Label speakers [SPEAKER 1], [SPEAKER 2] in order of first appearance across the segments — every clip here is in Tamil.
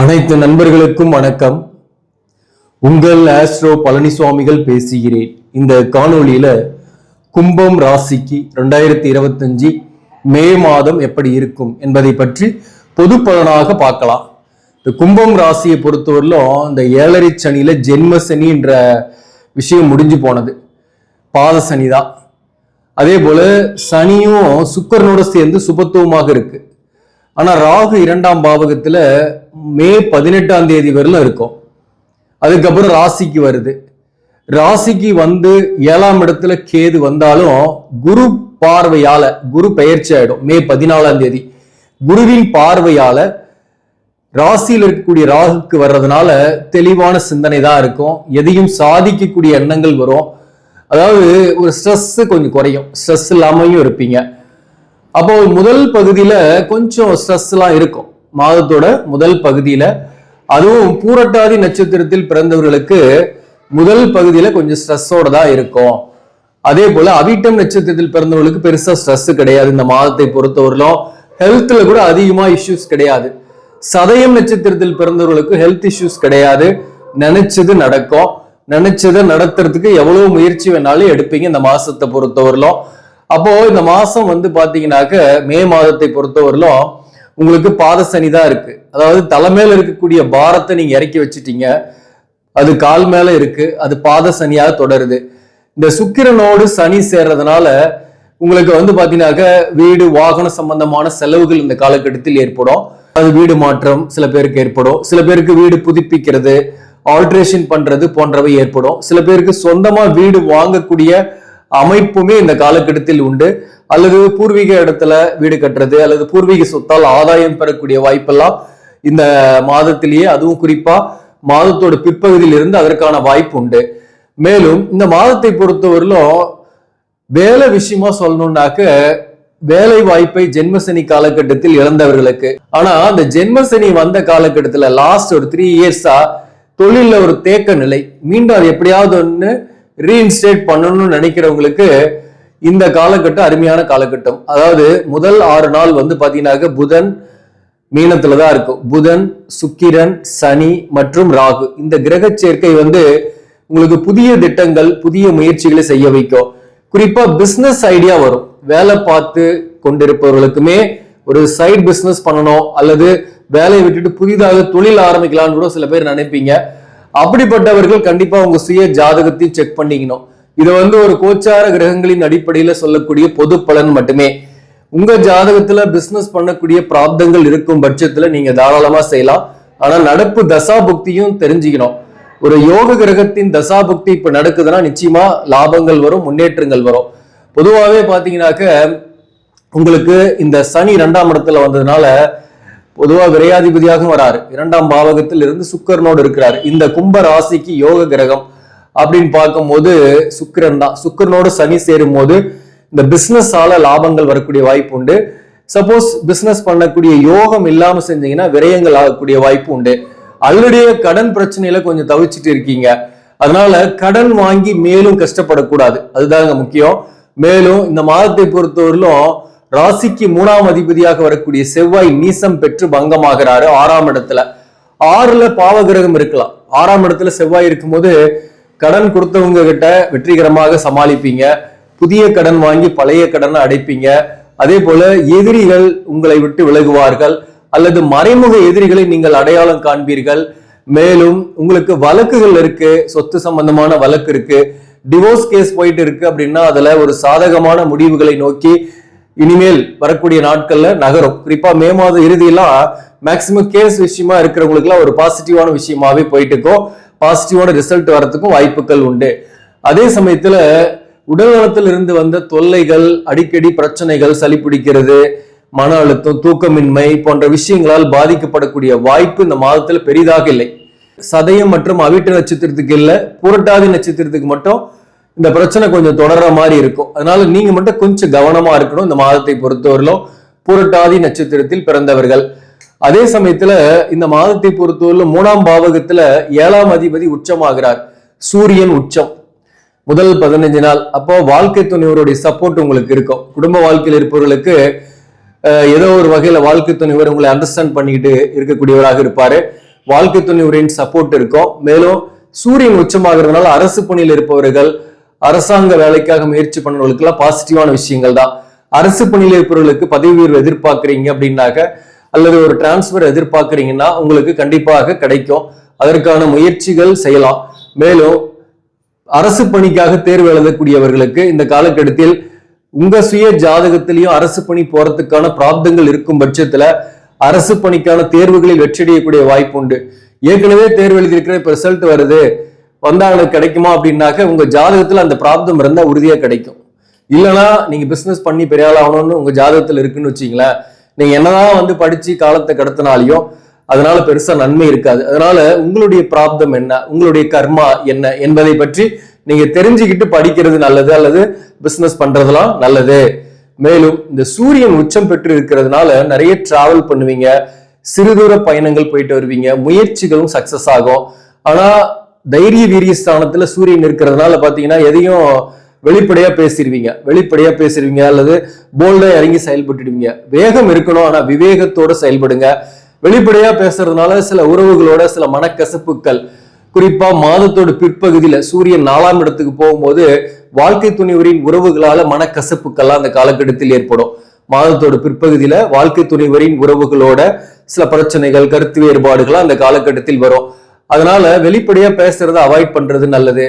[SPEAKER 1] அனைத்து நண்பர்களுக்கும் வணக்கம். உங்கள் ஆஸ்ட்ரோ பழனிசுவாமிகள் பேசுகிறேன். இந்த காணொளியில கும்பம் ராசிக்கு ரெண்டாயிரத்தி இருபத்தஞ்சு மே மாதம் எப்படி இருக்கும் என்பதை பற்றி பொது பலனாக பார்க்கலாம். இந்த கும்பம் ராசியை பொறுத்தவரையிலும் இந்த ஏழரை சனியில ஜென்ம சனின்ற விஷயம் முடிஞ்சு போனது. பாத சனி தான் அதே போல சனியும் சுக்கரனோட சேர்ந்து சுபத்துவமாக இருக்கு. ஆனா ராகு இரண்டாம் பாவகத்துல மே பதினெட்டாம் தேதி வரலும் இருக்கும். அதுக்கப்புறம் ராசிக்கு வருது. ராசிக்கு வந்து ஏழாம் இடத்துல கேது வந்தாலும் குரு பார்வையால குரு பெயர்ச்சி ஆயிடும். மே பதினாலாம் தேதி. குருவின் பார்வையால ராசியில் இருக்கக்கூடிய ராகுக்கு வர்றதுனால தெளிவான சிந்தனை தான் இருக்கும். எதையும் சாதிக்கக்கூடிய எண்ணங்கள் வரும். அதாவது ஒரு ஸ்ட்ரெஸ் கொஞ்சம் குறையும். ஸ்ட்ரெஸ் இல்லாமையும் இருப்பீங்க. அப்போ முதல் பகுதியில கொஞ்சம் ஸ்ட்ரெஸ் எல்லாம் இருக்கும். மாதத்தோட முதல் பகுதியில. அதுவும் பூரட்டாதி நட்சத்திரத்தில் பிறந்தவர்களுக்கு முதல் பகுதியில கொஞ்சம் ஸ்ட்ரெஸ்ஸோட தான் இருக்கும். அதே போல அவிட்டம் நட்சத்திரத்தில் பிறந்தவர்களுக்கு பெருசா ஸ்ட்ரெஸ் கிடையாது. இந்த மாதத்தை பொறுத்தவரையிலும் ஹெல்த்ல கூட அதிகமா இஷ்யூஸ் கிடையாது. சதயம் நட்சத்திரத்தில் பிறந்தவர்களுக்கு ஹெல்த் இஷ்யூஸ் கிடையாது. நினைச்சது நடக்கும். நினைச்சதை நடத்துறதுக்கு எவ்வளவு முயற்சி வேணாலும் எடுப்பீங்க இந்த மாசத்தை பொறுத்தவரையிலும். அப்போ இந்த மாசம் வந்து பாத்தீங்கன்னாக்க மே மாதத்தை பொறுத்தவரையிலும் உங்களுக்கு பாத சனி தான் இருக்கு. அதாவது தலைமையில இருக்கக்கூடிய பாரத்தை நீங்க இறக்கி வச்சிட்டீங்க. அது கால் மேல இருக்கு. அது பாத சனியாக தொடருது. இந்த சுக்கிரனோடு சனி சேர்றதுனால உங்களுக்கு வந்து பாத்தீங்கன்னாக்க வீடு வாகன சம்பந்தமான செலவுகள் இந்த காலகட்டத்தில் ஏற்படும். அது வீடு மாற்றம் சில பேருக்கு ஏற்படும். சில பேருக்கு வீடு புதுப்பிக்கிறது ஆல்ட்ரேஷன் பண்றது போன்றவை ஏற்படும். சில பேருக்கு சொந்தமா வீடு வாங்கக்கூடிய அமைப்புமே இந்த காலகட்டத்தில் உண்டு. அல்லது பூர்வீக இடத்துல வீடு கட்டுறது அல்லது பூர்வீக சொத்தால் ஆதாயம் பெறக்கூடிய வாய்ப்பெல்லாம் இந்த மாதத்திலேயே அதுவும் குறிப்பா மாதத்தோட பிற்பகுதியில் இருந்து அதற்கான வாய்ப்பு உண்டு. மேலும் இந்த மாதத்தை பொறுத்தவரையிலும் வேலை விஷயமா சொல்லணும்னாக்க வேலை வாய்ப்பை ஜென்மசனி காலகட்டத்தில் இழந்தவர்களுக்கு. ஆனா அந்த ஜென்மசனி வந்த காலகட்டத்துல லாஸ்ட் ஒரு த்ரீ இயர்ஸா தொழில ஒரு தேக்க நிலை. மீண்டும் அது எப்படியாவது ஒன்று ரீஇன்ஸ்டேட் பண்ணணும்னு நினைக்கிறவங்களுக்கு இந்த காலகட்டம் அருமையான காலகட்டம். அதாவது முதல் ஆறு நாள் வந்து பார்த்தீங்கன்னாக்க புதன் மீனத்துல தான் இருக்கும். புதன் சுக்கிரன் சனி மற்றும் ராகு. இந்த கிரக சேர்க்கை வந்து உங்களுக்கு புதிய திட்டங்கள் புதிய முயற்சிகளை செய்ய வைக்கும். குறிப்பா பிசினஸ் ஐடியா வரும். வேலை பார்த்து கொண்டிருப்பவர்களுக்குமே ஒரு சைடு பிசினஸ் பண்ணணும் அல்லது வேலையை விட்டுட்டு புதிதாக தொழில் ஆரம்பிக்கலாம்னு கூட சில பேர் நினைப்பீங்க. அப்படிப்பட்டவர்கள் கண்டிப்பா உங்க சுய ஜாதகத்தையும் செக் பண்ணிக்கணும். இது வந்து ஒரு கோச்சார கிரகங்களின் அடிப்படையில சொல்லக்கூடிய பொது பலன் மட்டுமே. உங்க ஜாதகத்துல பிசினஸ் பண்ணக்கூடிய பிராப்தங்கள் இருக்கும் பட்சத்துல நீங்க தாராளமா செய்யலாம். ஆனா நடப்பு தசா புக்தியும் தெரிஞ்சுக்கணும். ஒரு யோக கிரகத்தின் தசா புக்தி இப்ப நடக்குதுன்னா நிச்சயமா லாபங்கள் வரும் முன்னேற்றங்கள் வரும். பொதுவாகவே பாத்தீங்கன்னாக்க உங்களுக்கு இந்த சனி இரண்டாம் இடத்துல வந்ததுனால பொதுவா விரையாதிபதியாகவும் வராரு. இரண்டாம் பாவகத்தில் இருந்து சுக்கரனோடு இருக்கிறார். இந்த கும்ப ராசிக்கு யோக கிரகம் அப்படின்னு பார்க்கும்போது சுக்கிரன் தான். சுக்கரனோடு சனி சேரும் போது இந்த பிசினஸால லாபங்கள் வரக்கூடிய வாய்ப்பு உண்டு. சப்போஸ் பிசினஸ் பண்ணக்கூடிய யோகம் இல்லாம செஞ்சீங்கன்னா விரயங்கள் ஆகக்கூடிய வாய்ப்பு உண்டு. ஆல்ரெடியே கடன் பிரச்சனையில கொஞ்சம் தவிச்சிட்டு இருக்கீங்க. அதனால கடன் வாங்கி மேலும் கஷ்டப்படக்கூடாது. அதுதாங்க முக்கியம். மேலும் இந்த மாதத்தை பொறுத்தவரையிலும் ராசிக்கு மூணாம் அதிபதியாக வரக்கூடிய செவ்வாய் நீசம் பெற்று பங்கமாகிறாரு. ஆறாம் இடத்துல ஆறுல பாவகிரகம் இருக்கலாம். ஆறாம் இடத்துல செவ்வாய் இருக்கும்போது கடன் கொடுத்தவங்க கிட்ட வெற்றிகரமாக சமாளிப்பீங்க. புதிய கடன் வாங்கி பழைய கடனை அடைப்பீங்க. அதே போல எதிரிகள் உங்களை விட்டு விலகுவார்கள். அல்லது மறைமுக எதிரிகளை நீங்கள் அடையாளம் காண்பீர்கள். மேலும் உங்களுக்கு வழக்குகள் இருக்கு. சொத்து சம்பந்தமான வழக்கு இருக்கு. டிவோர்ஸ் கேஸ் போயிட்டு இருக்கு அப்படின்னா அதுல ஒரு சாதகமான முடிவுகளை நோக்கி இனிமேல் வரக்கூடிய நாட்கள்ல நகரும். குறிப்பா மே மாத இறுதியெல்லாம் மேக்சிமம் கேஸ் விஷயமா இருக்கிறவங்களுக்குலாம் ஒரு பாசிட்டிவான விஷயமாவே போயிட்டு இருக்கும். பாசிட்டிவான ரிசல்ட் வரத்துக்கும் வாய்ப்புகள் உண்டு. அதே சமயத்துல உடல் நலத்தில் இருந்து வந்த தொல்லைகள் அடிக்கடி பிரச்சனைகள் சளி பிடிக்கிறது மன அழுத்தம் தூக்கமின்மை போன்ற விஷயங்களால் பாதிக்கப்படக்கூடிய வாய்ப்பு இந்த மாதத்துல பெரிதாக இல்லை. சதயம் மற்றும் அவிட்ட நட்சத்திரத்துக்கு இல்லை புரட்டாதி நட்சத்திரத்துக்கு மட்டும் இந்த பிரச்சனை கொஞ்சம் தொடர்ற மாதிரி இருக்கும். அதனால நீங்க மட்டும் கொஞ்சம் கவனமா இருக்கணும். இந்த மாதத்தை பொறுத்தவரையிலும் புரட்டாதி நட்சத்திரத்தில் பிறந்தவர்கள். அதே சமயத்துல இந்த மாதத்தை பொறுத்தவரையிலும் மூணாம் பாவகத்துல ஏழாம் அதிபதி உச்சமாகிறார். சூரியன் உச்சம். முதல் பதினஞ்சு நாள். அப்போ வாழ்க்கை துணைவருடைய சப்போர்ட் உங்களுக்கு இருக்கும். குடும்ப வாழ்க்கையில் இருப்பவர்களுக்கு அஹ், ஏதோ ஒரு வகையில வாழ்க்கை துணைவர் உங்களை அண்டர்ஸ்டாண்ட் பண்ணிக்கிட்டு இருக்கக்கூடியவராக இருப்பாரு. வாழ்க்கை துணைவரின் சப்போர்ட் இருக்கும். மேலும் சூரியன் உச்சமாகிறதுனால அரசு பணியில் இருப்பவர்கள் அரசாங்க வேலைக்காக முயற்சி பண்ணவர்களுக்கெல்லாம் பாசிட்டிவான விஷயங்கள் தான் அரசு பணியில் இருப்பவர்களுக்கு பதவி உயர்வு எதிர்பார்க்குறீங்க அப்படின்னாக்க அல்லது ஒரு டிரான்ஸ்ஃபர் எதிர்பார்க்குறீங்கன்னா உங்களுக்கு கண்டிப்பாக கிடைக்கும். அதற்கான முயற்சிகள் செய்யலாம். மேலும் அரசு பணிக்காக தேர்வு எழுதக்கூடியவர்களுக்கு இந்த காலகட்டத்தில் உங்க சுய ஜாதகத்திலையும் அரசு பணி போறதுக்கான பிராப்தங்கள் இருக்கும் பட்சத்துல அரசு பணிக்கான தேர்வுகளில் வெற்றியடையக்கூடிய வாய்ப்பு உண்டு. ஏற்கனவே தேர்வு எழுதியிருக்கிற இப்ப ரிசல்ட் வருது. வந்தாங்களுக்கு கிடைக்குமா அப்படின்னாக்க உங்க ஜாதகத்துல அந்த பிராப்தம் இருந்தா உறுதியா கிடைக்கும். இல்லைன்னா நீங்க பிசினஸ் பண்ணி பெரிய ஆள் ஆகணும்னு உங்க ஜாதகத்துல இருக்குன்னு வச்சிங்களேன் நீங்க என்னதான் வந்து படிச்சு காலத்தை கடத்தினாலையும் அதனால பெருசா நன்மை இருக்காது. அதனால உங்களுடைய பிராப்தம் என்ன உங்களுடைய கர்மா என்ன என்பதை பற்றி நீங்க தெரிஞ்சுக்கிட்டு படிக்கிறது நல்லது அல்லது பிசினஸ் பண்றதெல்லாம் நல்லது. மேலும் இந்த சூரியன் உச்சம் பெற்று இருக்கிறதுனால நிறைய டிராவல் பண்ணுவீங்க சிறுதூர பயணங்கள் போயிட்டு வருவீங்க முயற்சிகளும் சக்சஸ் ஆகும். ஆனா தைரிய வீரிய ஸ்தானத்துல சூரியன் இருக்கிறதுனால பாத்தீங்கன்னா எதையும் வெளிப்படையா பேசிடுவீங்க. வெளிப்படையா பேசிடுவீங்க அல்லது போல்டா இறங்கி செயல்பட்டுடுவீங்க. வேகம் இருக்கணும் ஆனா விவேகத்தோட செயல்படுங்க. வெளிப்படையா பேசுறதுனால சில உறவுகளோட சில மனக்கசப்புகள் குறிப்பா மாதத்தோட பிற்பகுதியில சூரியன் நாலாம் இடத்துக்கு போகும்போது வாழ்க்கை துணிவரின் உறவுகளால மனக்கசப்புக்கள்லாம் அந்த காலகட்டத்தில் ஏற்படும். மாதத்தோட பிற்பகுதியில வாழ்க்கை துணிவரின் உறவுகளோட சில பிரச்சனைகள் கருத்து வேறுபாடுகள் அந்த காலகட்டத்தில் வரும். அதனால வெளிப்படையா பேசுறதை அவாய்ட் பண்றது நல்லது.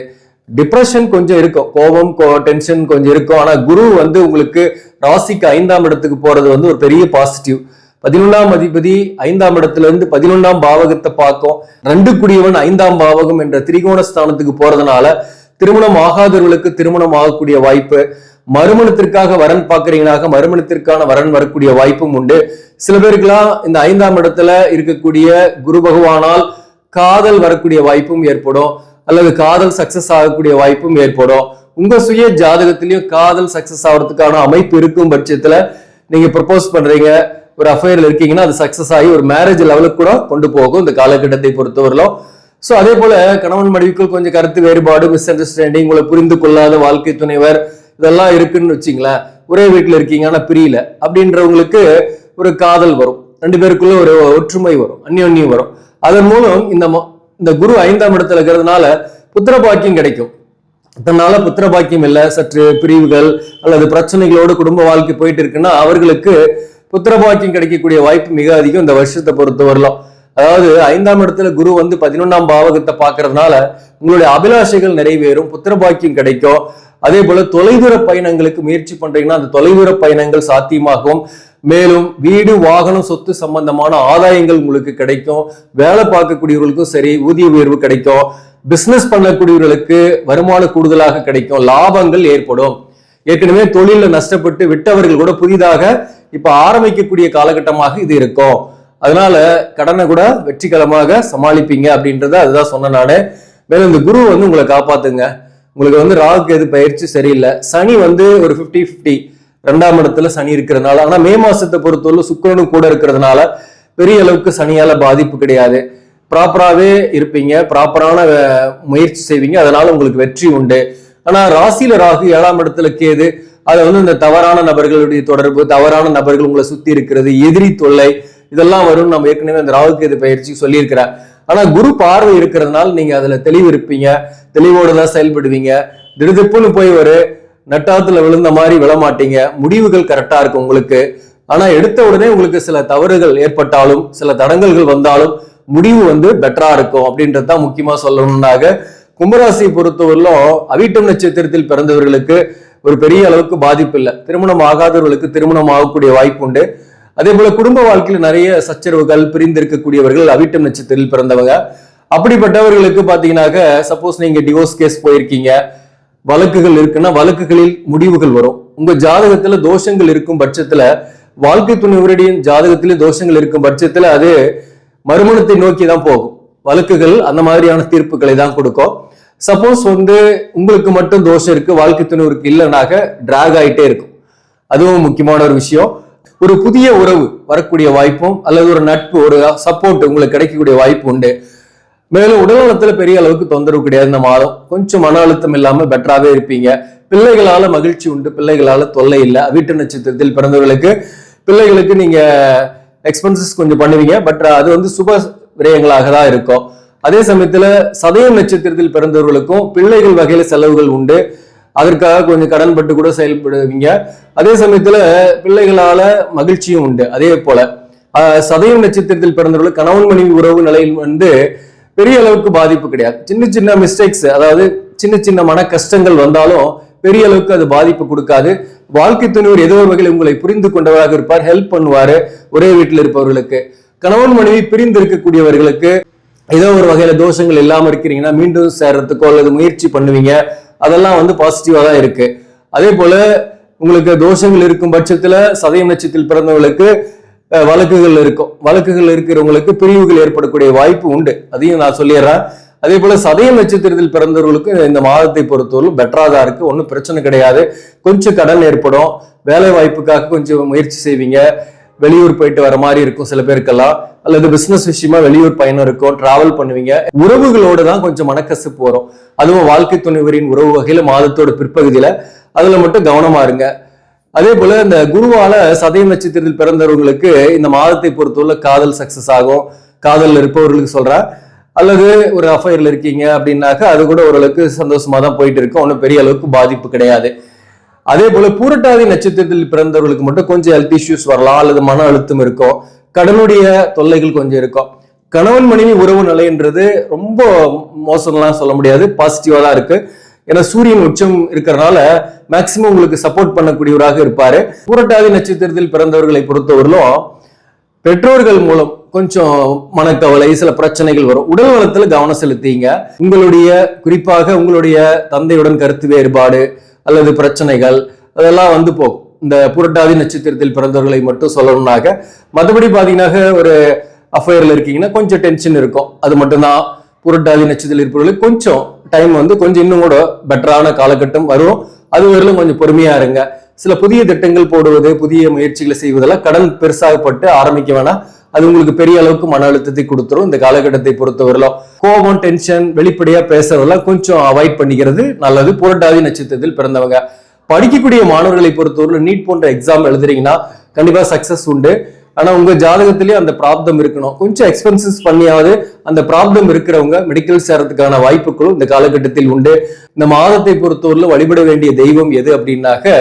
[SPEAKER 1] டிப்ரெஷன் கொஞ்சம் இருக்கும். கோபம் டென்ஷன் கொஞ்சம் இருக்கும். ஆனா குரு வந்து உங்களுக்கு ராசிக்கு ஐந்தாம் இடத்துக்கு போறது வந்து ஒரு பெரிய பாசிட்டிவ் பதினொன்றாம் அதிபதி ஐந்தாம் இடத்துல இருந்து பதினொன்றாம் பாவகத்தை பார்க்கும். ரெண்டு குடியவன் ஐந்தாம் பாவகம் என்ற திரிகோண ஸ்தானத்துக்கு போறதுனால திருமணம் ஆகாதவர்களுக்கு திருமணம் ஆகக்கூடிய வாய்ப்பு. மறுமணத்திற்காக வரன் பார்க்கறீங்கனாக மறுமணத்திற்கான வரன் வரக்கூடிய வாய்ப்பும் உண்டு. சில பேருக்கெல்லாம் இந்த ஐந்தாம் இடத்துல இருக்கக்கூடிய குரு பகவானால் காதல் வரக்கூடிய வாய்ப்பும் ஏற்படும் அல்லது காதல் சக்சஸ் ஆகக்கூடிய வாய்ப்பும் ஏற்படும். உங்க சுய ஜாதகத்திலயும் காதல் சக்சஸ் ஆகிறதுக்கான அமைப்பு இருக்கும் பட்சத்துல நீங்க ப்ரப்போஸ் பண்றீங்க. ஒரு அஃபேர்ல இருக்கீங்கன்னா அது சக்சஸ் ஆகி ஒரு மேரேஜ் லெவலுக்கு கூட கொண்டு போகும் இந்த காலகட்டத்தை பொறுத்தவரையிலும். ஸோ அதே போல கணவன் மனைவிக்குள் கொஞ்சம் கருத்து வேறுபாடு மிஸ் அண்டர்ஸ்டாண்டிங் உங்களை புரிந்து கொள்ளாத வாழ்க்கை துணைவர் இதெல்லாம் இருக்குன்னு வச்சிங்களேன். ஒரே வீட்டில் இருக்கீங்க ஆனால் பிரியல. அப்படின்றவங்களுக்கு ஒரு காதல் வரும். ரெண்டு பேருக்குள்ள ஒரு ஒற்றுமை வரும் அந்யோன்யம் வரும். அதன் மூலம் இந்த ம- இந்த குரு ஐந்தாம் இடத்துல இருக்கிறதுனால புத்திர பாக்கியம் கிடைக்கும். இதனால புத்திர பாக்கியம் இல்லை சற்று பிரிவுகள் அல்லது பிரச்சனைகளோடு குடும்ப வாழ்க்கை போயிட்டு இருக்குன்னா அவர்களுக்கு புத்திர பாக்கியம் கிடைக்கக்கூடிய வாய்ப்பு மிக அதிகம் இந்த வருஷத்தை பொறுத்த வரலாம் அதாவது ஐந்தாம் இடத்துல குரு வந்து பதினொன்னாம் பாவகத்தை பார்க்கறதுனால உங்களுடைய அபிலாஷைகள் நிறைவேறும் புத்திர பாக்கியம் கிடைக்கும். அதே போல தொலைதூர பயணங்களுக்கு முயற்சி பண்றீங்கன்னா அந்த தொலைதூர பயணங்கள் சாத்தியமாகும். மேலும் வீடு வாகனம் சொத்து சம்பந்தமான ஆதாயங்கள் உங்களுக்கு கிடைக்கும். வேலை பார்க்கக்கூடியவர்களுக்கும் சரி ஊதிய உயர்வு கிடைக்கும். பிசினஸ் பண்ணக்கூடியவர்களுக்கு வருமானம் கூடுதலாக கிடைக்கும். லாபங்கள் ஏற்படும். ஏற்கனவே தொழில நஷ்டப்பட்டு விட்டவர்கள் கூட புதிதாக இப்ப ஆரம்பிக்கக்கூடிய காலகட்டமாக இது இருக்கும். அதனால கடனை கூட வெற்றிகரமாக சமாளிப்பீங்க அப்படின்றத அதுதான் சொன்னேன் நானு. மேலும் இந்த குரு வந்து உங்களை காப்பாத்துங்க. உங்களுக்கு வந்து ராகுக்கு எது பயிற்சி சரியில்லை. சனி வந்து ஒரு 50 50 ரெண்டாம் இடத்துல சனி இருக்கிறதுனால ஆனா மே மாசத்தை பொறுத்தவரை சுக்கரனும் கூட இருக்கிறதுனால பெரிய அளவுக்கு சனியால பாதிப்பு கிடையாது. ப்ராப்பராகவே இருப்பீங்க ப்ராப்பரான முயற்சி செய்வீங்க அதனால உங்களுக்கு வெற்றி உண்டு. ஆனா ராசியில ராகு ஏழாம் இடத்துல கேது அது வந்து இந்த தவறான நபர்களுடைய தொடர்பு தவறான நபர்கள் உங்களை சுத்தி இருக்கிறது எதிரி தொல்லை இதெல்லாம் வரும் நம்ம ஏற்கனவே அந்த ராகு கேது பயிற்சி சொல்லியிருக்கிறேன் ஆனா குரு பார்வை இருக்கிறதுனால நீங்க அதுல தெளிவு இருப்பீங்க தெளிவோடு தான் செயல்படுவீங்க. திடுதிப்புன்னு போய் ஒரு நட்டாத்துல விழுந்த மாதிரி விழமாட்டீங்க. முடிவுகள் கரெக்டா இருக்கும் உங்களுக்கு. ஆனா எடுத்த உடனே உங்களுக்கு சில தவறுகள் ஏற்பட்டாலும் சில தடங்கல்கள் வந்தாலும் முடிவு வந்து பெட்டரா இருக்கும் அப்படின்றது தான் முக்கியமா சொல்லணும்னாக கும்பராசியை பொறுத்தவரையிலும் அவிட்டம் நட்சத்திரத்தில் பிறந்தவர்களுக்கு ஒரு பெரிய அளவுக்கு பாதிப்பு இல்லை. திருமணம் ஆகாதவர்களுக்கு திருமணம் ஆகக்கூடிய வாய்ப்பு உண்டு. அதே போல குடும்ப வாழ்க்கையில் நிறைய சச்சரவுகள் பிரிந்திருக்கக்கூடியவர்கள் அவிட்டம் நட்சத்திரத்தில் பிறந்தவங்க. அப்படிப்பட்டவர்களுக்கு பாத்தீங்கன்னாக்க சப்போஸ் நீங்க டிவோர்ஸ் கேஸ் போயிருக்கீங்க. வழக்குகள் இருக்குன்னா வழக்குகளில் முடிவுகள் வரும். உங்க ஜாதகத்துல தோஷங்கள் இருக்கும் பட்சத்துல வாழ்க்கை துணைவருடைய ஜாதகத்திலே தோஷங்கள் இருக்கும் பட்சத்துல அது மறுமணத்தை நோக்கி தான் போகும். வழக்குகள் அந்த மாதிரியான தீர்ப்புகளை தான் கொடுக்கும். சப்போஸ் வந்து உங்களுக்கு மட்டும் தோஷம் இருக்கு வாழ்க்கை துணைவருக்கு இல்லைனாக டிராக் ஆயிட்டே இருக்கும். அதுவும் முக்கியமான ஒரு விஷயம். ஒரு புதிய உறவு வரக்கூடிய வாய்ப்பும் அல்லது ஒரு நட்பு ஒரு சப்போர்ட் உங்களுக்கு கிடைக்கக்கூடிய வாய்ப்பு உண்டு. மேலும் உடல்நலத்துல பெரிய அளவுக்கு தொந்தரவு கிடையாது. இந்த மாதம் கொஞ்சம் மன அழுத்தம் இல்லாம பெட்டராகவே இருப்பீங்க. பிள்ளைகளால மகிழ்ச்சி உண்டு. பிள்ளைகளால தொல்லை இல்லை. வீட்டு நட்சத்திரத்தில் பிறந்தவர்களுக்கு பிள்ளைகளுக்கு நீங்க எக்ஸ்பென்சஸ் கொஞ்சம் பண்ணுவீங்க. பட் அது வந்து சுப விரயங்களாக தான் இருக்கும். அதே சமயத்துல சதயம் நட்சத்திரத்தில் பிறந்தவர்களுக்கும் பிள்ளைகள் வகையில செலவுகள் உண்டு. அதற்காக கொஞ்சம் கடன்பட்டு கூட செயல்படுவீங்க. அதே சமயத்துல பிள்ளைகளால மகிழ்ச்சியும் உண்டு. அதே போல ஆஹ், சதயம் நட்சத்திரத்தில் பிறந்தவர்களுக்கு கணவன் மனைவி உறவு நிலையில் வந்து பெரிய அளவுக்கு பாதிப்பு கிடையாது. சின்ன சின்ன மிஸ்டேக்ஸ் அதாவது சின்ன சின்ன மன கஷ்டங்கள் வந்தாலும் பெரிய அளவுக்கு அது பாதிப்பு கொடுக்காது. வாழ்க்கை துணைவர் ஏதோ ஒரு வகையில் உங்களை புரிந்து கொண்டவராக இருப்பார் ஹெல்ப் பண்ணுவார் ஒரே வீட்டில் இருப்பவர்களுக்கு. கணவன் மனைவி பிரிந்து இருக்கக்கூடியவர்களுக்கு ஏதோ ஒரு வகையில தோஷங்கள் இல்லாமல் இருக்கிறீங்கன்னா மீண்டும் சேர்றதுக்கோ அல்லது முயற்சி பண்ணுவீங்க. அதெல்லாம் வந்து பாசிட்டிவா தான் இருக்கு. அதே போல உங்களுக்கு தோஷங்கள் இருக்கும் பட்சத்துல சதயம் நட்சத்திரத்தில் பிறந்தவங்களுக்கு வழக்குகள் இருக்கும். வழக்குகள் இருக்கிறவங்களுக்கு பிரிவுகள் ஏற்படக்கூடிய வாய்ப்பு உண்டு. அதையும் நான் சொல்லிடுறேன். அதே போல சதய நட்சத்திரத்தில் பிறந்தவர்களுக்கு இந்த மாதத்தை பொறுத்தவரை பெட்டராக தான் இருக்கு. ஒன்றும் பிரச்சனை கிடையாது. கொஞ்சம் கடன் ஏற்படும். வேலை வாய்ப்புக்காக கொஞ்சம் முயற்சி செய்வீங்க. வெளியூர் போயிட்டு வர மாதிரி இருக்கும் சில பேருக்கெல்லாம். அல்லது பிசினஸ் விஷயமா வெளியூர் பயணம் இருக்கும். டிராவல் பண்ணுவீங்க. உறவுகளோடு தான் கொஞ்சம் மனக்கசப்பு வரும். அதுவும் வாழ்க்கை துணைவரின் உறவு வகையில மாதத்தோட பிற்பகுதியில. அதுல மட்டும் கவனமா இருங்க. அதே போல இந்த குருவால சதய நட்சத்திரத்தில் பிறந்தவர்களுக்கு இந்த மாதத்தை பொறுத்தவரை காதல் சக்சஸ் ஆகும். காதல் இருப்பவர்களுக்கு சொல்றேன். அல்லது ஒரு அஃபயர்ல இருக்கீங்க அப்படின்னாக்கா அது கூட ஓரளவுக்கு சந்தோஷமா தான் போயிட்டு இருக்கும். ஒன்றும் பெரிய அளவுக்கு பாதிப்பு கிடையாது. அதே போல பூரட்டாதி நட்சத்திரத்தில் பிறந்தவர்களுக்கு மட்டும் கொஞ்சம் ஹெல்த் இஷ்யூஸ் வரலாம். அல்லது மன அழுத்தம் இருக்கும். கடனுடைய தொல்லைகள் கொஞ்சம் இருக்கும். கணவன் மனைவி உறவு நிலைன்றது ரொம்ப மோசம்லாம் சொல்ல முடியாது. பாசிட்டிவா தான் இருக்கு. ஏன்னா சூரியன் உச்சம் இருக்கிறனால மேக்சிமம் உங்களுக்கு சப்போர்ட் பண்ணக்கூடியவராக இருப்பாரு. பூரட்டாதி நட்சத்திரத்தில் பிறந்தவர்களை பொறுத்தவரையிலும் பெற்றோர்கள் மூலம் கொஞ்சம் மனக்கவலை சில பிரச்சனைகள் வரும். உடல் நலத்துல கவனம் செலுத்திங்க. உங்களுடைய குறிப்பாக உங்களுடைய தந்தையுடன் கருத்து வேறுபாடு அல்லது பிரச்சனைகள் அதெல்லாம் வந்து போகும். இந்த புரட்டாதி நட்சத்திரத்தில் பிறந்தவர்களை மட்டும் சொல்லணும்னாக்க மற்றபடி பாத்தீங்கன்னா ஒரு அஃபையர்ல இருக்கீங்கன்னா கொஞ்சம் டென்ஷன் இருக்கும். அது மட்டும்தான் புரட்டாதி நட்சத்திரத்தில் இருப்பவர்களுக்கு கொஞ்சம் டைம் வந்து கொஞ்சம் இன்னும் கூட பெட்டரான காலகட்டம் வரும். அது வரலும் கொஞ்சம் பொறுமையா இருங்க. சில புதிய திட்டங்கள் போடுவது புதிய முயற்சிகளை செய்வதெல்லாம் கடன் பெருசாகப்பட்டு ஆரம்பிக்க வேணாம். அது உங்களுக்கு பெரிய அளவுக்கு மன அழுத்தத்தை கொடுத்துரும். இந்த காலகட்டத்தை பொறுத்தவரையிலும் கோபம் டென்ஷன் வெளிப்படையா பேசுறதெல்லாம் கொஞ்சம் அவாய்ட் பண்ணிக்கிறது நல்லது. புரட்டாதி நட்சத்திரத்தில் பிறந்தவங்க. படிக்கக்கூடிய மாணவர்களை பொறுத்தவரை நீட் போன்ற எக்ஸாம் எழுதுறீங்கன்னா கண்டிப்பா சக்சஸ் உண்டு. ஆனா உங்க ஜாதகத்திலேயே அந்த ப்ராப்ளம் இருக்கணும். கொஞ்சம் எக்ஸ்பென்சஸ் பண்ணியாவது அந்த ப்ராப்ளம் இருக்கிறவங்க மெடிக்கல் சேரத்துக்கான வாய்ப்புகளும் இந்த காலகட்டத்தில் உண்டு. இந்த மாதத்தை பொறுத்தவரையில் வழிபட வேண்டிய தெய்வம் எது அப்படின்னாக்க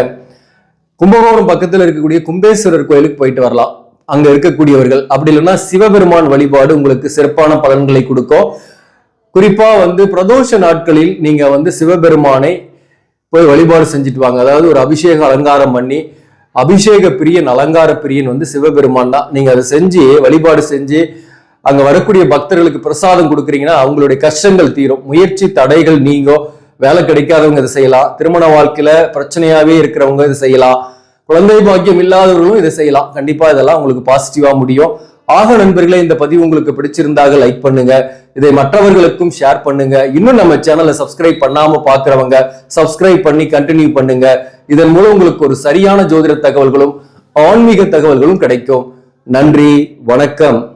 [SPEAKER 1] கும்பகோணம் பக்கத்தில் இருக்கக்கூடிய கும்பேஸ்வரர் கோயிலுக்கு போயிட்டு வரலாம். அங்க இருக்கக்கூடியவர்கள். அப்படி இல்லைன்னா சிவபெருமான் வழிபாடு உங்களுக்கு சிறப்பான பலன்களை கொடுக்கும். குறிப்பா வந்து பிரதோஷ நாட்களில் நீங்க வந்து சிவபெருமானை போய் வழிபாடு செஞ்சுட்டு வாங்க. அதாவது ஒரு அபிஷேக அலங்காரம் பண்ணி அபிஷேக பிரியன் அலங்கார பிரியன் வந்து சிவபெருமான் தான். நீங்க அதை செஞ்சு வழிபாடு செஞ்சு அங்க வரக்கூடிய பக்தர்களுக்கு பிரசாதம் கொடுக்குறீங்கன்னா அவங்களுடைய கஷ்டங்கள் தீரும். முயற்சி தடைகள் நீங்கும் வேலை கிடைக்காதவங்க இதை செய்யலாம். திருமண வாழ்க்கையில பிரச்சனையாவே இருக்கிறவங்க இதை செய்யலாம். குழந்தை பாக்கியம் இல்லாதவர்களும் இதை செய்யலாம். கண்டிப்பா இதெல்லாம் உங்களுக்கு பாசிட்டிவா முடியும். ஆக நண்பர்களே இந்த பதிவு உங்களுக்கு பிடிச்சிருந்தாக லைக் பண்ணுங்க. இதை மற்றவர்களுக்கும் ஷேர் பண்ணுங்க. இன்னும் நம்ம சேனலை சப்ஸ்கிரைப் பண்ணாம பாக்குறவங்க சப்ஸ்கிரைப் பண்ணி கண்டினியூ பண்ணுங்க. இதன் மூலம் உங்களுக்கு ஒரு சரியான ஜோதிட தகவல்களும் ஆன்மீக தகவல்களும் கிடைக்கும். நன்றி வணக்கம்.